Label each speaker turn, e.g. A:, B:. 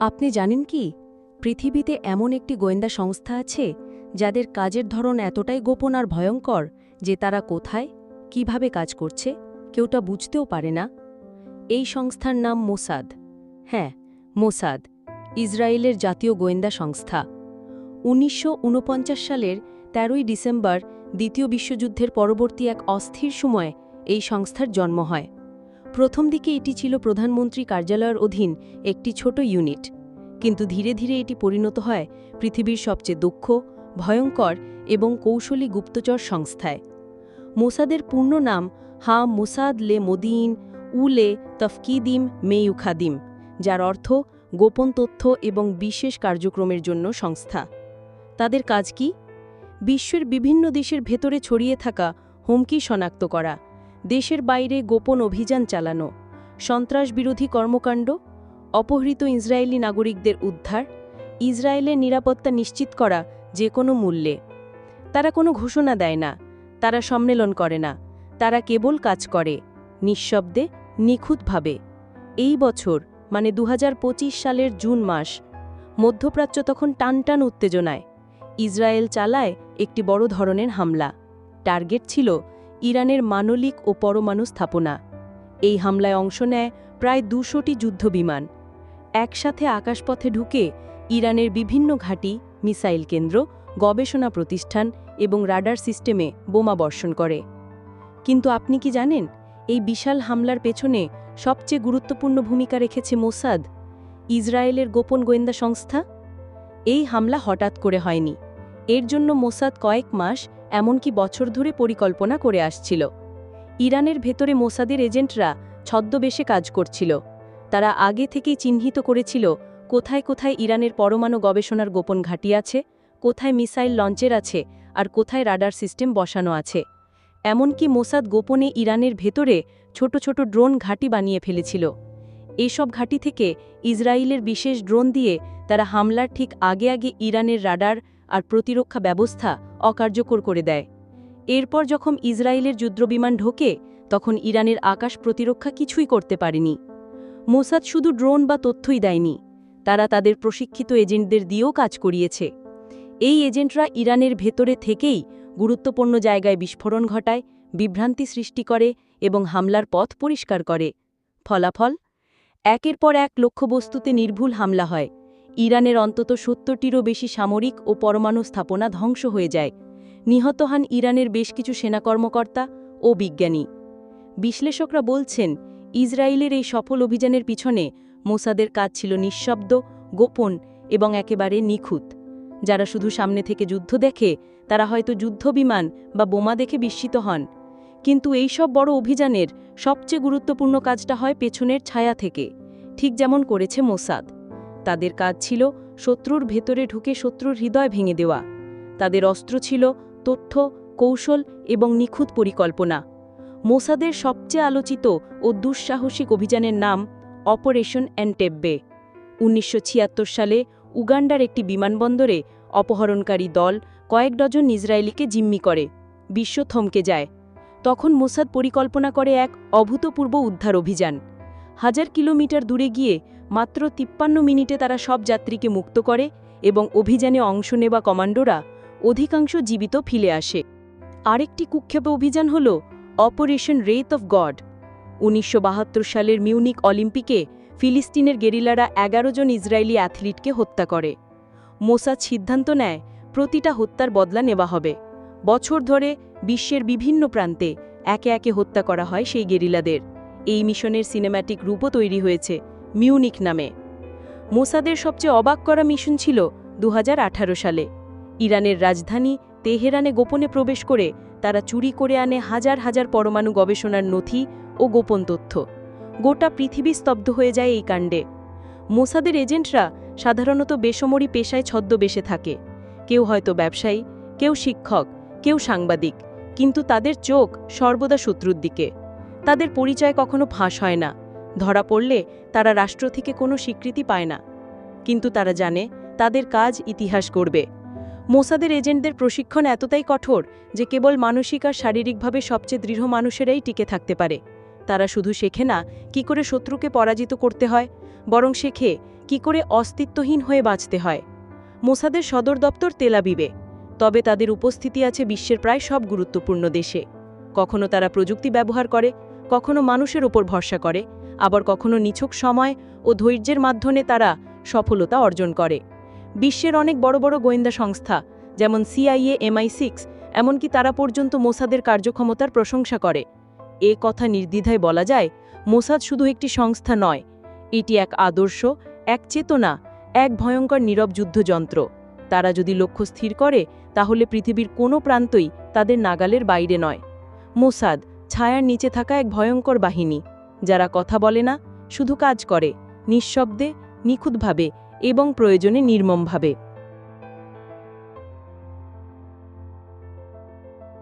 A: আপনি জানেন কি? পৃথিবীতে এমন একটি গোয়েন্দা সংস্থা আছে, যাদের কাজের ধরন এতটাই গোপন আর ভয়ঙ্কর যে তারা কোথায়, কীভাবে কাজ করছে কেউটা বুঝতেও পারে না। এই সংস্থার নাম মোসাদ। হ্যাঁ মোসাদ, ইসরায়েলের জাতীয় গোয়েন্দা সংস্থা। উনিশশো ঊনপঞ্চাশ সালের তেরোই ডিসেম্বর দ্বিতীয় বিশ্বযুদ্ধের পরবর্তী এক অস্থির সময়ে এই সংস্থার জন্ম হয়। প্রথম দিকে এটি ছিল প্রধানমন্ত্রী কার্যালয়ের অধীন একটি ছোট ইউনিট। কিন্তু ধীরে ধীরে এটি পরিণত হয় পৃথিবীর সবচেয়ে দক্ষ ভয়ঙ্কর এবং কৌশলী গুপ্তচর সংস্থায়। মোসাদের পূর্ণ নাম হা মোসাদ লে মদিন উলে তফকিদিম মেয়ুখাদিম যার অর্থ গোপন তথ্য এবং বিশেষ কার্যক্রমের জন্য সংস্থা। তাদের কাজ কি? বিশ্বের বিভিন্ন দেশের ভেতরে ছড়িয়ে থাকা হুমকি শনাক্ত করা দেশের বাইরে গোপন অভিযান চালানো সন্ত্রাস বিরোধী কর্মকাণ্ড, অপহৃত ইসরায়েলি নাগরিকদের উদ্ধার, ইসরায়েলের নিরাপত্তা নিশ্চিত করা যে কোনো মূল্যে। তারা কোনো ঘোষণা দেয় না, তারা সম্মেলন করে না, তারা কেবল কাজ করে, নিঃশব্দে, নিখুঁতভাবে। এই বছর মানে দু হাজার পঁচিশ সালের জুন মাস, মধ্যপ্রাচ্য তখন টানটান উত্তেজনায়। ইসরায়েল চালায় একটি বড় ধরনের হামলা। টার্গেট ছিল ইরানের মানলিক ও পরমাণু স্থাপনা। এই হামলায় অংশ নেয় প্রায় দুশোটি যুদ্ধবিমান। একসাথে আকাশপথে ঢুকে ইরানের বিভিন্ন ঘাঁটি, মিসাইল কেন্দ্র, গবেষণা প্রতিষ্ঠান এবং রাডার সিস্টেমে বোমা বর্ষণ করে। কিন্তু আপনি কি জানেন, এই বিশাল হামলার পেছনে সবচেয়ে গুরুত্বপূর্ণ ভূমিকা রেখেছে মোসাদ, ইসরায়েলের গোপন গোয়েন্দা সংস্থা? এই হামলা হঠাৎ করে হয়নি। এর জন্য মোসাদ কয়েক মাস, এমনকি বছর ধরে পরিকল্পনা করে আসছিল। ইরানের ভেতরে মোসাদের এজেন্টরা ছদ্মবেশে কাজ করছিল। তারা আগে থেকেই চিহ্নিত করেছিল, কোথায় কোথায় ইরানের পরমাণু গবেষণার গোপন ঘাঁটি আছে, কোথায় মিসাইল লঞ্চের আছে, আর কোথায় রাডার সিস্টেম বসানো আছে। এমনকি মোসাদ গোপনে ইরানের ভেতরে ছোট ছোট ড্রোন ঘাঁটি বানিয়ে ফেলেছিল। এইসব ঘাঁটি থেকে ইসরায়েলের বিশেষ ড্রোন দিয়ে তারা হামলার ঠিক আগে আগে ইরানের রাডার আর প্রতিরক্ষা ব্যবস্থা অকার্যকর করে দেয়। এরপর যখন ইসরায়েলের যুদ্ধবিমান ঢোকে, তখন ইরানের আকাশ প্রতিরক্ষা কিছুই করতে পারেনি। মোসাদ শুধু ড্রোন বা তথ্যই দেয়নি, তারা তাদের প্রশিক্ষিত এজেন্টদের দিয়েও কাজ করিয়েছে। এই এজেন্টরা ইরানের ভেতরে থেকেই গুরুত্বপূর্ণ জায়গায় বিস্ফোরণ ঘটায়, বিভ্রান্তি সৃষ্টি করে এবং হামলার পথ পরিষ্কার করে। ফলাফল? একের পর এক লক্ষ্যবস্তুতে নির্ভুল হামলা হয়। ইরানের অন্তত সত্তরটিরও বেশি সামরিক ও পরমাণু স্থাপনা ধ্বংস হয়ে যায়। নিহত হন ইরানের বেশ কিছু সেনা কর্মকর্তা ও বিজ্ঞানী। বিশ্লেষকরা বলছেন, ইসরায়েলের এই সফল অভিযানের পিছনে মোসাদের কাজ ছিল নিঃশব্দ, গোপন এবং একেবারে নিখুঁত। যারা শুধু সামনে থেকে যুদ্ধ দেখে, তারা হয়তো যুদ্ধবিমান বা বোমা দেখে বিস্মিত হন। কিন্তু এই সব বড় অভিযানের সবচেয়ে গুরুত্বপূর্ণ কাজটা হয় পেছনের ছায়া থেকে, ঠিক যেমন করেছে মোসাদ। তাদের কাজ ছিল শত্রুর ভেতরে ঢুকে শত্রুর হৃদয় ভেঙে দেওয়া। তাদের অস্ত্র ছিল তথ্য, কৌশল এবং নিখুঁত পরিকল্পনা। মোসাদের সবচেয়ে আলোচিত ও দুঃসাহসিক অভিযানের নাম অপারেশন অ্যান্টেব্বে উনিশশো সালে উগান্ডার একটি বিমানবন্দরে অপহরণকারী দল কয়েক ডজন ইসরায়েলিকে জিম্মি করে, বিশ্ব থমকে যায়। তখন মোসাদ পরিকল্পনা করে এক অভূতপূর্ব উদ্ধার অভিযান। হাজার কিলোমিটার দূরে গিয়ে মাত্র তিপ্পান্ন মিনিটে তারা সব যাত্রীকে মুক্ত করে এবং অভিযানে অংশ নেওয়া কমান্ডোরা অধিকাংশ জীবিত ফিরে আসে। আরেকটি কুক্ষেপ অভিযান হল অপারেশন রেথ অফ গড। উনিশশো বাহাত্তর সালের মিউনিক অলিম্পিকে ফিলিস্তিনের গেরিলারা এগারো জন ইসরায়েলি অ্যাথলিটকে হত্যা করে। মোসাদ সিদ্ধান্ত নেয়, প্রতিটা হত্যার বদলা নেওয়া হবে। বছর ধরে বিশ্বের বিভিন্ন প্রান্তে একে একে হত্যা করা হয় সেই গেরিলাদের। এই মিশনের সিনেম্যাটিক রূপও তৈরি হয়েছে। মিউনিক নামে। মোসাদের সবচেয়ে অবাক করা মিশন ছিল দু হাজার আঠারো সালে। ইরানের রাজধানী তেহরানে গোপনে প্রবেশ করে তারা চুরি করে আনে হাজার হাজার পরমাণু গবেষণার নথি ও গোপন তথ্য। গোটা পৃথিবী স্তব্ধ হয়ে যায় এই কাণ্ডে। মোসাদের এজেন্টরা সাধারণত বেসমরি পেশায় ছদ্মবেশে থাকে। কেউ হয়তো ব্যবসায়ী, কেউ শিক্ষক, কেউ সাংবাদিক, কিন্তু তাদের চোখ সর্বদা শত্রুর দিকে। তাদের পরিচয় কখনো ফাঁস হয় না। ধরা পড়লে তারা রাষ্ট্র থেকে কোনো স্বীকৃতি পায় না। কিন্তু তারা জানে তাদের কাজ ইতিহাস করবে মোসাদের এজেন্টদের প্রশিক্ষণ এতটাই কঠোর যে কেবল মানসিক আর শারীরিকভাবে সবচেয়ে দৃঢ় মানুষেরাই টিকে থাকতে পারে। তারা শুধু শেখে না কি করে শত্রুকে পরাজিত করতে হয়, বরং শেখে
B: কি করে অস্তিত্বহীন হয়ে বাঁচতে হয়। মোসাদের সদর দপ্তর তেলাবিবে তবে তাদের উপস্থিতি আছে বিশ্বের প্রায় সব গুরুত্বপূর্ণ দেশে। কখনো তারা প্রযুক্তি ব্যবহার করে, কখনো মানুষের ওপর ভরসা করে আবার কখনো নিছক সময় ও ধৈর্যের মাধ্যমে তারা সফলতা অর্জন করে। বিশ্বের অনেক বড় বড় গোয়েন্দা সংস্থা, যেমন সিআইএ, এমআই সিক্স, এমনকি তারা পর্যন্ত মোসাদের কার্যক্ষমতার প্রশংসা করে। এ কথা নির্দ্বিধায় বলা যায়, মোসাদ শুধু একটি সংস্থা নয়, এটি এক আদর্শ, এক চেতনা, এক ভয়ঙ্কর নীরব যুদ্ধযন্ত্র। তারা যদি লক্ষ্য স্থির করে, তাহলে পৃথিবীর কোনো প্রান্তই তাদের নাগালের বাইরে নয়। মোসাদ, ছায়ার নিচে থাকা এক ভয়ঙ্কর বাহিনী। যারা কথা বলে না শুধু কাজ করে নিঃশব্দে নিখুঁতভাবে এবং প্রয়োজনে নির্মমভাবে।